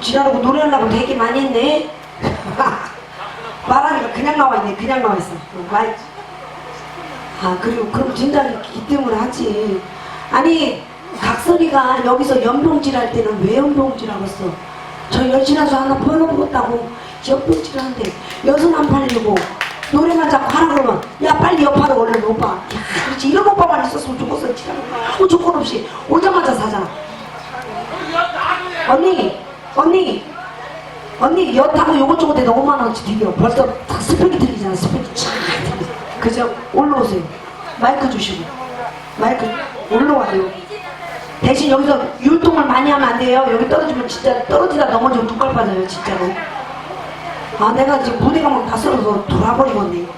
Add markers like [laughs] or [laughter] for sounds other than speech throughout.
지랄하고 노래하려고 되게 많이 했네. [laughs] 말하니까 그냥 나와 있네 그냥 나와 있어. 어, 말. 아 그리고 그럼 진작에 기 때문에 하지. 아니 각설이가 여기서 연병질 할 때는 왜 연병질하고 있어? 저 열심히서 하나 보여먹었다고 연병질 하는데 연습 안 팔리고 노래만 자꾸 하라 그러면 야 빨리 옆하러 얼른 오빠 야 그렇지. 이런 오빠만 있었으면 좋겠어 지랄. 아무 조건 없이. 오자마자 사잖아 언니, 언니, 언니 엿하고 요것저것 해도 5만 원치 들려. 벌써 다 스펙이 들리잖아. 스펙이 쫙. 그죠? 올라오세요. 마이크 주시고. 마이크 올라와요. 대신 여기서 율동을 많이 하면 안 돼요. 여기 떨어지면 진짜 떨어지다 넘어지면 눈깔 빠져요. 진짜로. 아 내가 지금 무대가 막다 썰어서 돌아버리겠네.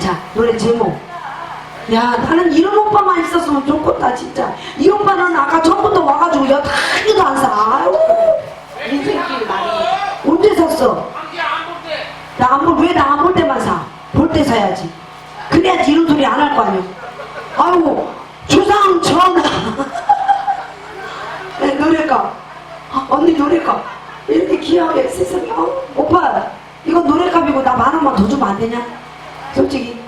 자 노래 제목. 야 나는 이런 오빠만 있었으면 좋겠다 진짜. 이 오빠는 아까 처음부터 와가지고 여 다니도 안 사. 아유. 인생길 많이 언제 샀어? 나안볼왜나 안 볼 때만 사? 볼 때 사야지. 그래야지 이런 소리 안 할 거 아니야. 아이고 주상 전하. [laughs] 네, 노래가. 아, 언니 노래가. 이렇게 귀하게 세상에. 어? 오빠 이거 노래값이고 나 만 원만 더 주면 안 되냐? 솔직히.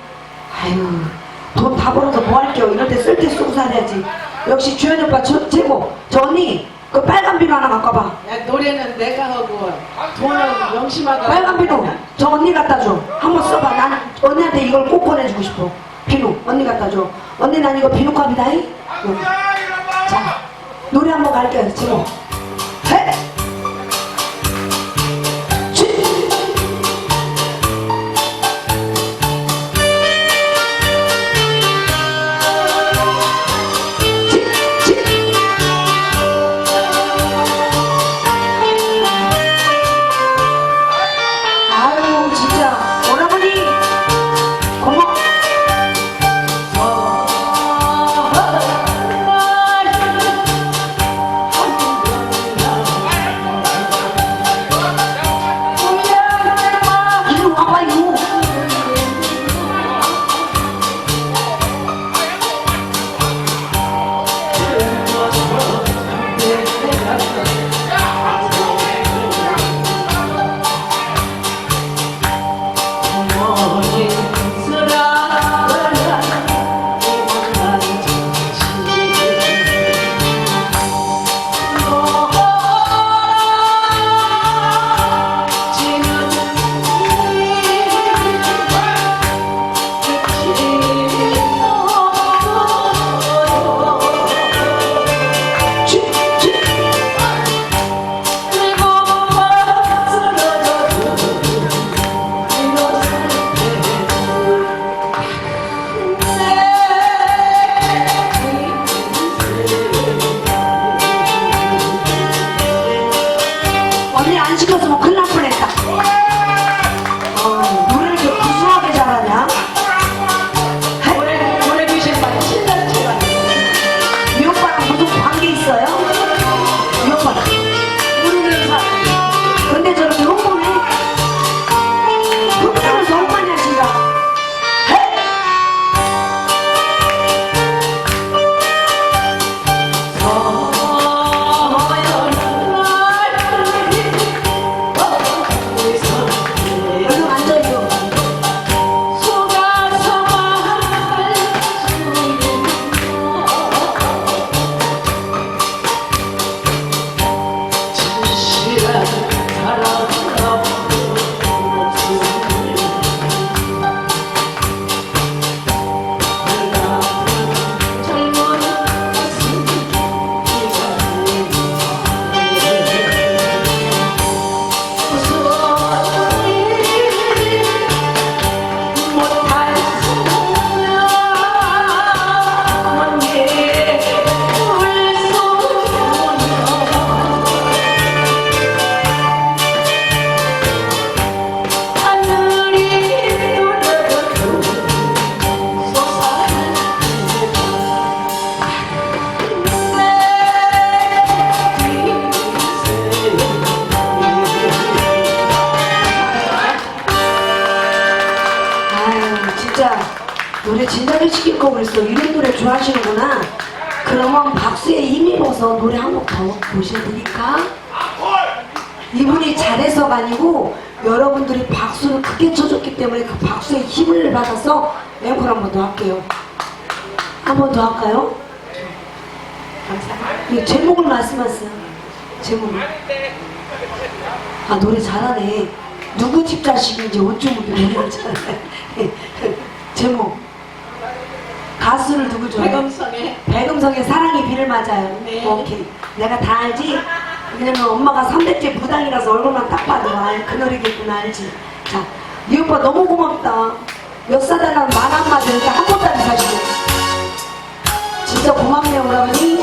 아유 돈 다 벌어서 뭐 할게요. 이럴 때 쓸 때 쓰고 살아야지. 역시 주현 오빠 저, 최고. 저 언니 그 빨간 비누 하나 갖고 와봐. 야, 노래는 내가 하고 돈은 명심하고 빨간 비누 저 언니 갖다 줘. 한번 써봐. 난 언니한테 이걸 꼭 보내주고 싶어. 비누 언니 갖다 줘. 언니 난 이거 비누 값이다. 여기. 자 노래 한번 갈게요. 지금 해 그랬어 이런 노래 좋아하시는구나 그러면 박수에 힘입어서 노래 한 곡 더 보셔드릴까? 이분이 잘해서가 아니고 여러분들이 박수를 크게 쳐줬기 때문에 그 박수에 힘을 받아서 앵콜 한번 더 할게요. 한 번 더 할까요? 감사합니다. 이 제목을 말씀하세요. 제목을. 아 노래 잘하네. 누구 집 자식인지 어쩌면 잘해. 제목. 가수를 누구 좋아해? 배검성에 배금성의 사랑의 비를 맞아요. 네. 오케이. 내가 다 알지? 왜냐면 엄마가 3대째 부당이라서 얼굴만 딱 봐도 아, 그 노래겠구나 알지? 자, 이 오빠 너무 고맙다. 몇 사달라면 만 한마디 이렇게 한 보따리 사주고. 진짜 고맙네요, 오라버니.